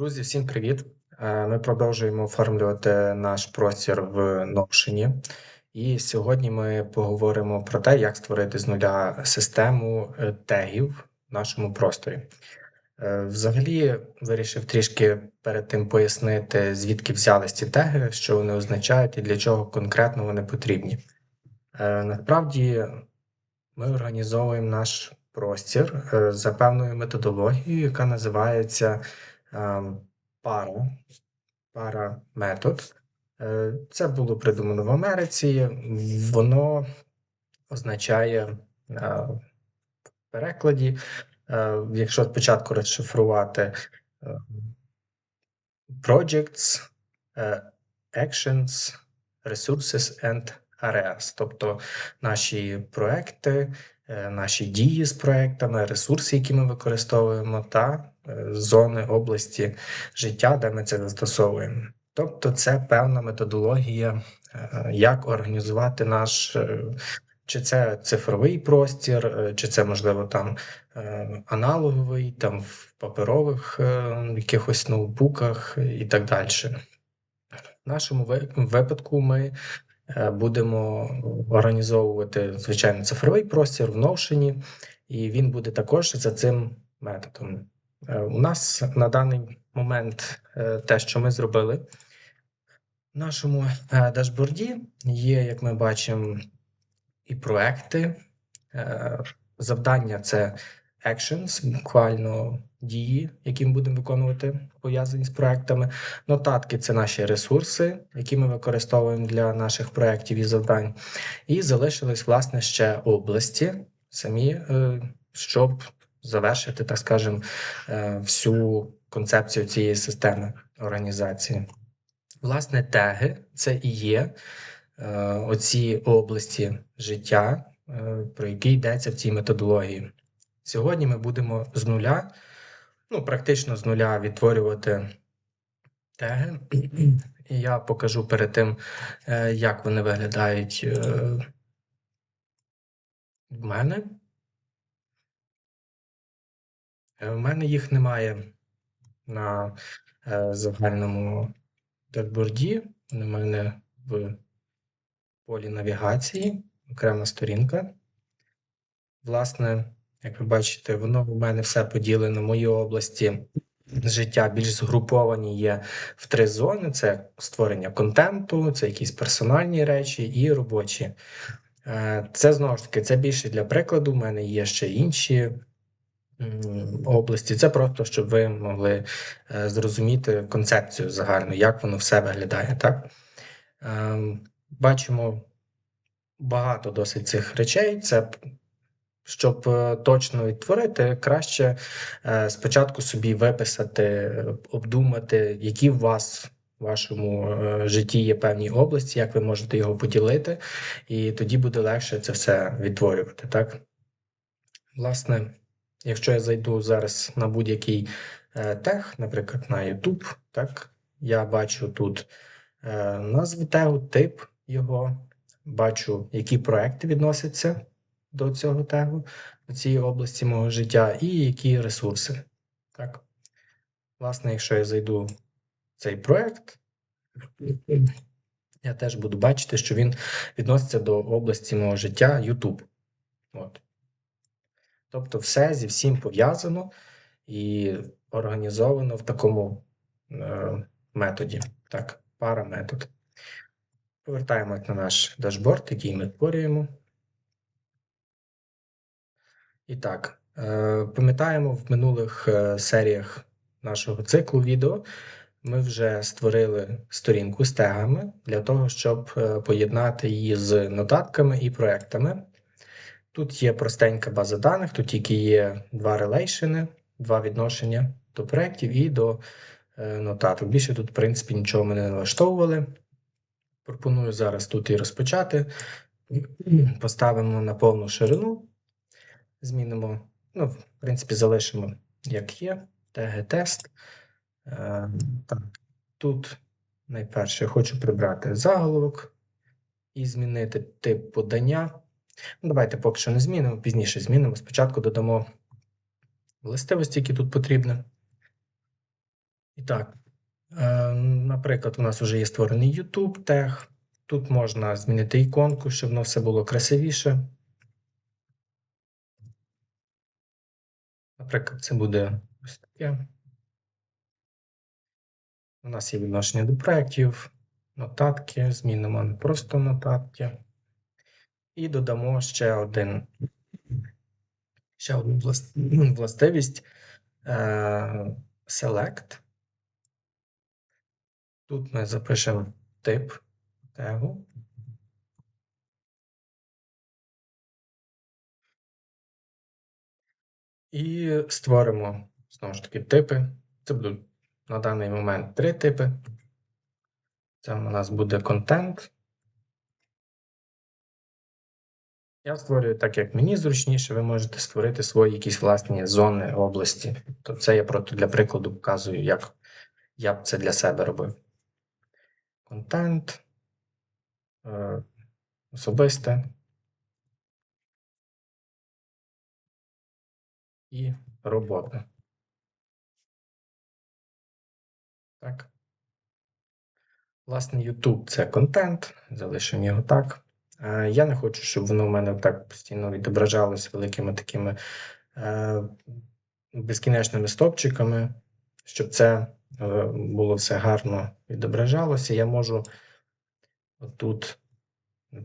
Друзі, всім привіт! Е, Ми продовжуємо оформлювати наш простір в Notion. І сьогодні ми поговоримо про те, як створити з нуля систему е, тегів в нашому просторі. Е, Взагалі, вирішив трішки перед тим пояснити, звідки взялись ці теги, що вони означають і для чого конкретно вони потрібні. Насправді, ми організовуємо наш простір за певною методологією, яка називається пара, пара метод. Е, Це було придумано в Америці. Воно означає е, в перекладі, е, якщо спочатку розшифрувати е, projects, actions, resources and areas, тобто наші проекти, наші дії з проектами, ресурси, які ми використовуємо, та е, зони області життя, де ми це застосовуємо. Тобто, це певна методологія, е, як організувати наш. е, Чи це цифровий простір, е, чи це, можливо, там е, аналоговий, там в паперових е, якихось ноутбуках і так далі. В нашому випадку ми е, будемо організовувати, звичайно, цифровий простір в Notion, і він буде також за цим методом. Е, У нас на даний момент е, те, що ми зробили в нашому е, дашборді, є, як ми бачимо, і проекти. Е, Завдання це actions, буквально дії, які ми будемо виконувати, пов'язані з проектами. Нотатки це наші ресурси, які ми використовуємо для наших проєктів і завдань. І залишились, власне, ще області самі, е, щоб завершити, так скажемо, е, всю концепцію цієї системи організації. Власне, теги це і є е, оці області життя, про які йдеться в цій методології. Сьогодні ми будемо з нуля, ну, практично з нуля відтворювати теги. І я покажу перед тим, е, як вони виглядають е, в мене. Е, В мене їх немає на загальному дашборді. Вони в мене в полі навігації, окрема сторінка. Власне, як ви бачите, воно в мене все поділено. Мої області життя більш згруповані є в три зони: це створення контенту, це якісь персональні речі і робочі. Е, Це знову ж таки це більше для прикладу. У мене є ще інші області. Це просто щоб ви могли е, зрозуміти концепцію загальну, як воно все виглядає. Так? Ем, Бачимо багато досить цих речей. Це щоб е, точно відтворити, краще е, спочатку собі виписати, обдумати, які в вас в вашому е, житті є певні області, як ви можете його поділити, і тоді буде легше це все відтворювати. Так? Власне, якщо я зайду зараз на будь-який тег, наприклад, на YouTube, так, я бачу тут назву тегу, тип його, бачу, які проекти відносяться до цього тегу, до цієї області мого життя, і які ресурси. Так. Власне, якщо я зайду в цей проект, я теж буду бачити, що він відноситься до області мого життя YouTube. От. Тобто, все зі всім пов'язано і організовано в такому е, методі. Так, параметод. Повертаємось на наш дашборд, який ми створюємо. І так, е, пам'ятаємо, в минулих е, серіях нашого циклу відео ми вже створили сторінку з тегами для того, щоб е, поєднати її з нотатками і проектами. Тут є простенька база даних, тут тільки є два релейшени, два відношення до проєктів і до нотаток. Більше тут, в принципі, нічого ми не налаштовували. Пропоную зараз тут і розпочати. Поставимо на повну ширину, змінимо, ну, в принципі, залишимо як є, теги тест. Е, тут найперше хочу прибрати заголовок і змінити тип подання. Ну, давайте поки що не змінимо, пізніше змінимо. Спочатку додамо властивості, які тут потрібні. І так, е, наприклад, у нас вже є створений YouTube тег. Тут можна змінити іконку, щоб воно все було красивіше. Наприклад, це буде ось таке. У нас є відношення до проєктів, нотатки, змінимо не просто нотатки. І додамо ще один, ще одну властивість е, Select. Тут ми запишемо тип тегу. І створимо знову ж таки типи. Це будуть на даний момент три типи. Це у нас буде контент. Я створюю так, як мені зручніше, ви можете створити свої якісь власні зони області. То це я просто для прикладу показую, як я б це для себе робив. Контент, е, особисте і робота. Так. Власне, YouTube це контент, залишимо його так. Я не хочу, щоб воно в мене так постійно відображалось великими такими е, безкінечними стопчиками, щоб це е, було все гарно відображалося. Я можу отут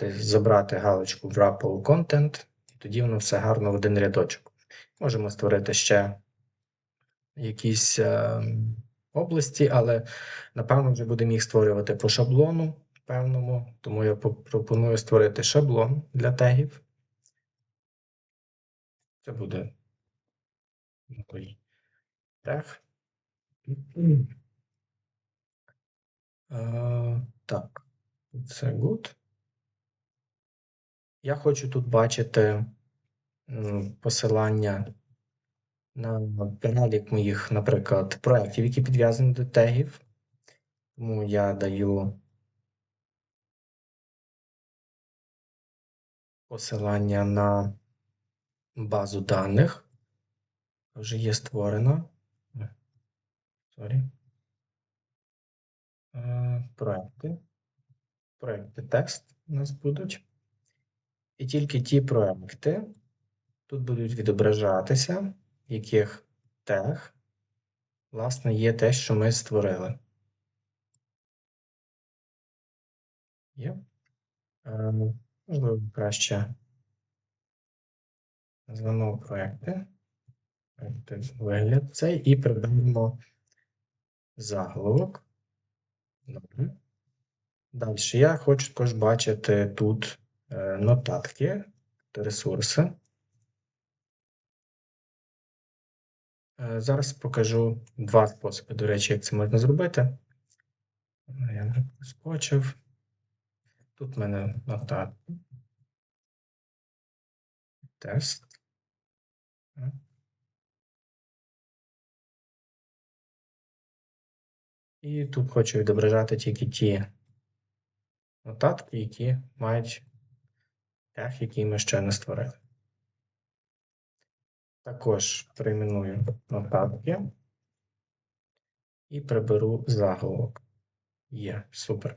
забрати галочку Wrap All Content, і тоді воно все гарно в один рядочок. Можемо створити ще якісь е, області, але напевно вже будемо їх створювати по шаблону певному, тому я пропоную створити шаблон для тегів. Це буде новий тег. Е, так, це good. Я хочу тут бачити посилання на перелік моїх, наприклад, проєктів, які підв'язані до тегів. Тому я даю посилання на базу даних. Вже є створена. Е, Sorry. Е, Проекти. Проекти текст у нас будуть. І тільки ті проекти тут будуть відображатися, яких тег, власне, є те, що ми створили. Є. Е, Можливо, краще назвемо проекти. Вигляд цей і приберемо заголовок. Добре. Далі я хочу також бачити тут е, нотатки, ресурси. Зараз покажу два способи, до речі, як це можна зробити. Я скочив. Тут в мене нотатки. Тест. Е. І тут хочу відображати тільки ті нотатки, які мають тег, який ми ще не створили. Також перейменую нотатки і приберу заголовок. Є, супер.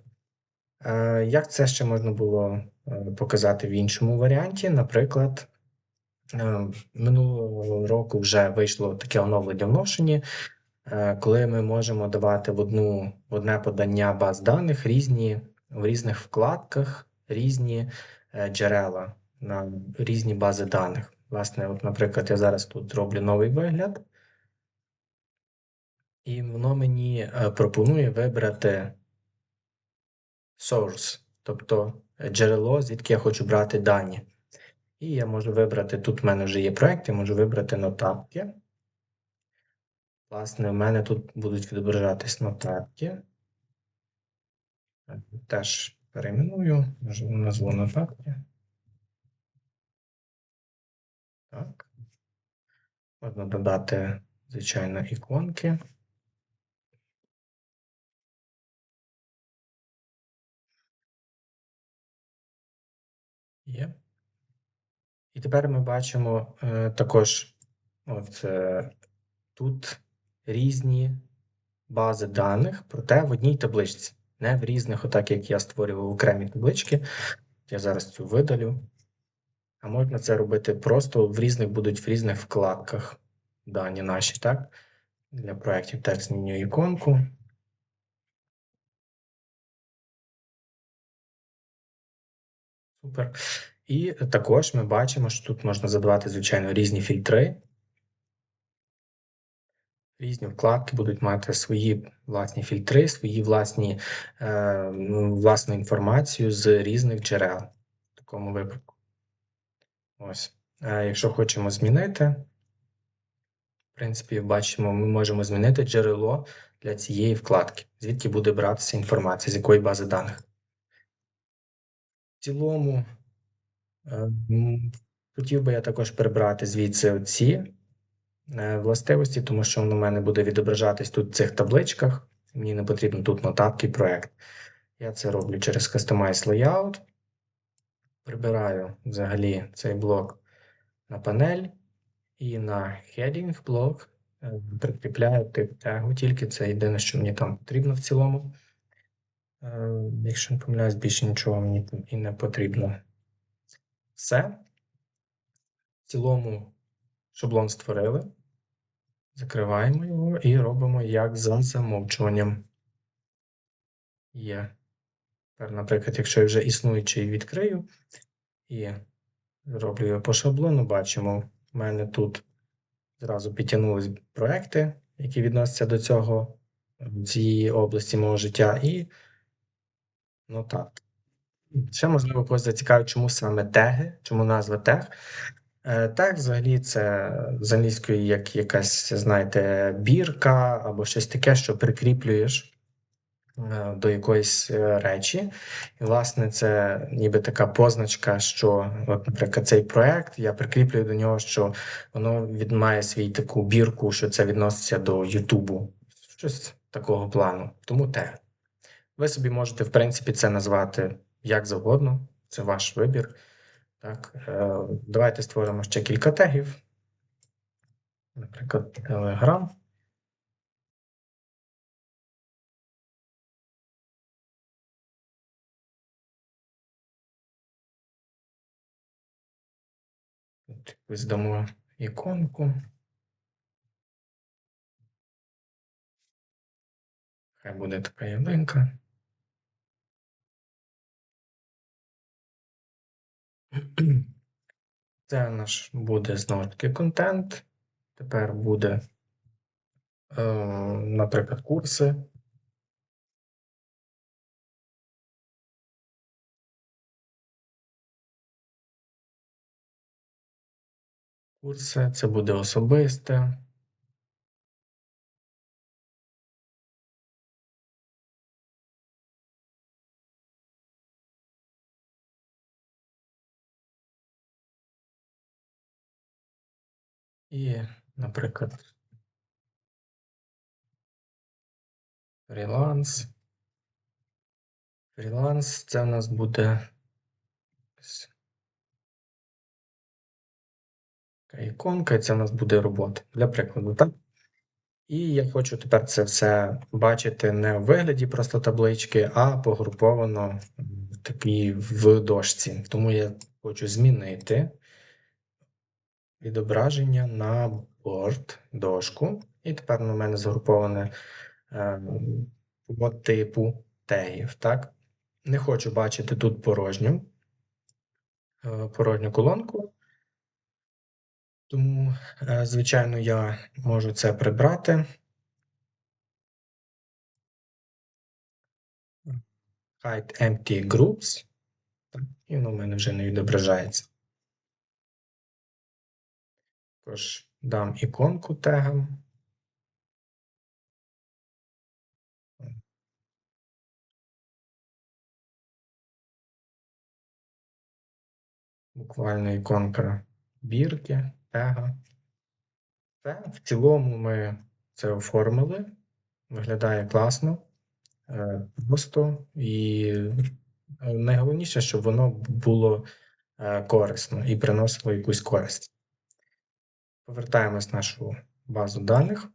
Е, Як це ще можна було е, показати в іншому варіанті? Наприклад, е, минулого року вже вийшло таке оновлення в коли ми можемо давати в одну в одне подання баз даних різні в різних вкладках різні джерела на різні бази даних. Власне, от, наприклад, я зараз тут роблю новий вигляд, і воно мені е, пропонує вибрати source, тобто джерело, звідки я хочу брати дані. І я можу вибрати, тут в мене вже є проєкт, я можу вибрати нотатки. Власне, в мене тут будуть відображатись нотатки. Теж перейменую, назву нотатки. Так. Можна додати, звичайно, іконки. Є. І тепер ми бачимо е, також от, е, тут різні бази даних, проте в одній табличці, не в різних, отак як я створював окремі таблички. Я зараз цю видалю. А можна це робити просто в різних будуть в різних вкладках дані наші, так? Для проєктів текст змінюю іконку. Супер. І також ми бачимо, що тут можна задавати, звичайно, різні фільтри. Різні вкладки будуть мати свої власні фільтри, свої власні, е, ну, власну інформацію з різних джерел в такому випадку. Ось. Е, якщо хочемо змінити, в принципі, бачимо, ми можемо змінити джерело для цієї вкладки, звідки буде братися інформація, з якої бази даних. В цілому, е, хотів би я також прибрати звідси ці е, властивості, тому що воно в мене буде відображатись тут в цих табличках. Мені не потрібно тут нотатки проект. Я це роблю через Customize Layout. Прибираю взагалі цей блок на панель і на heading блок е, прикріпляю тип тегу, тільки це єдине, що мені там потрібно в цілому. Е, якщо не помиляюсь, більше нічого мені і не потрібно. Все. В цілому шаблон створили. Закриваємо його і робимо як за замовчуванням. Є. Наприклад, якщо я вже існуючий відкрию і зроблю його по шаблону, бачимо, в мене тут зразу підтягнулись проекти, які відносяться до цього, цієї області мого життя, і ну так. Ще можливо когось зацікавить, чому саме теги, чому назва тег. Е, тег взагалі це з англійської як якась, знаєте, бірка або щось таке, що прикріплюєш до якоїсь е, речі. І, власне, це ніби така позначка, що, от, наприклад, цей проект я прикріплюю до нього, що воно від має свій таку бірку, що це відноситься до Ютубу. Щось такого плану. Тому те. Ви собі можете, в принципі, це назвати як завгодно, це ваш вибір. Так, е, Давайте створимо ще кілька тегів. Наприклад, Telegram. Ось дамо іконку. Хай буде така ялинка. Це наш буде знову таки контент. Тепер буде, е, наприклад, курси. Курси, це буде особисте. І, наприклад, фріланс. Фріланс це у нас буде іконка, і це у нас буде робота. Для прикладу, так? І я хочу тепер це все бачити не в вигляді просто таблички, а погруповано в такій в дошці. Тому я хочу змінити відображення на борт дошку. І тепер на мене згруповане е, по типу тегів. Так? Не хочу бачити тут порожню, е, порожню колонку. Тому, е, звичайно, я можу це прибрати. Hide empty groups. І воно в мене вже не відображається. Також дам іконку тегам. Буквально іконка бірки, тега. Все. В цілому ми це оформили. Виглядає класно, е, просто і е, найголовніше, щоб воно було е, корисно і приносило якусь користь. Повертаємось в нашу базу даних.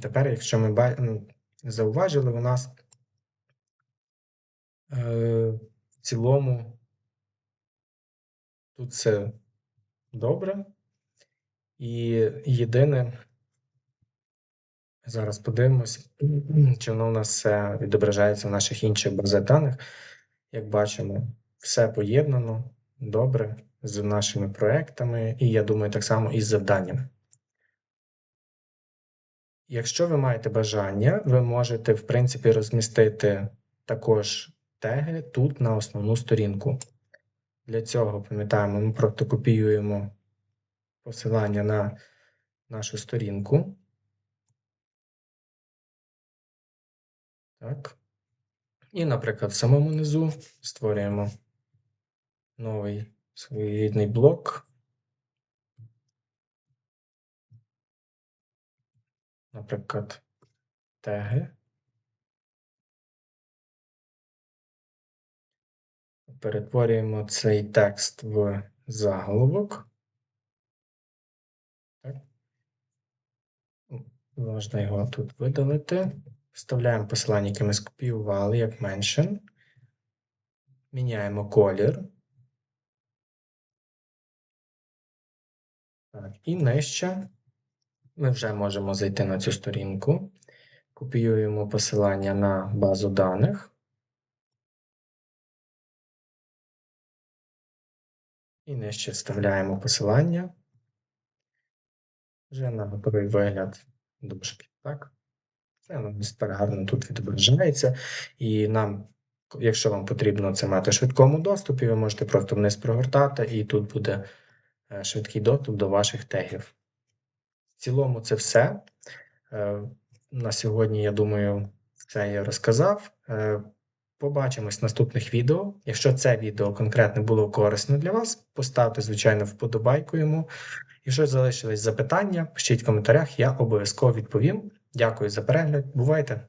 Тепер, якщо ми зауважили, у нас в цілому тут все добре. І єдине, зараз подивимось, чи воно у нас все відображається в наших інших базах даних. Як бачимо, все поєднано добре з нашими проектами, і я думаю, так само і з завданнями. Якщо ви маєте бажання, ви можете, в принципі, розмістити також теги тут на основну сторінку. Для цього, пам'ятаємо, ми просто копіюємо посилання на нашу сторінку. Так. І, наприклад, в самому низу створюємо новий своєрідний блок. Наприклад, теги. Перетворюємо цей текст в заголовок. Так. Можна його тут видалити. Вставляємо посилання, яке ми скопіювали, як mention. Міняємо колір. Так, і нижче ми вже можемо зайти на цю сторінку. Копіюємо посилання на базу даних. І нижче вставляємо посилання. Вже на готовий вигляд дужки. Так? Це ну, тепер гарно тут відображається. І нам, якщо вам потрібно це мати в швидкому доступі, ви можете просто вниз прогортати, і тут буде е, швидкий доступ до ваших тегів. В цілому, це все. Е, На сьогодні, я думаю, це я розказав. Побачимось в наступних відео. Якщо це відео конкретно було корисно для вас, поставте, звичайно, вподобайку йому. Якщо залишились запитання, пишіть в коментарях, я обов'язково відповім. Дякую за перегляд. Бувайте!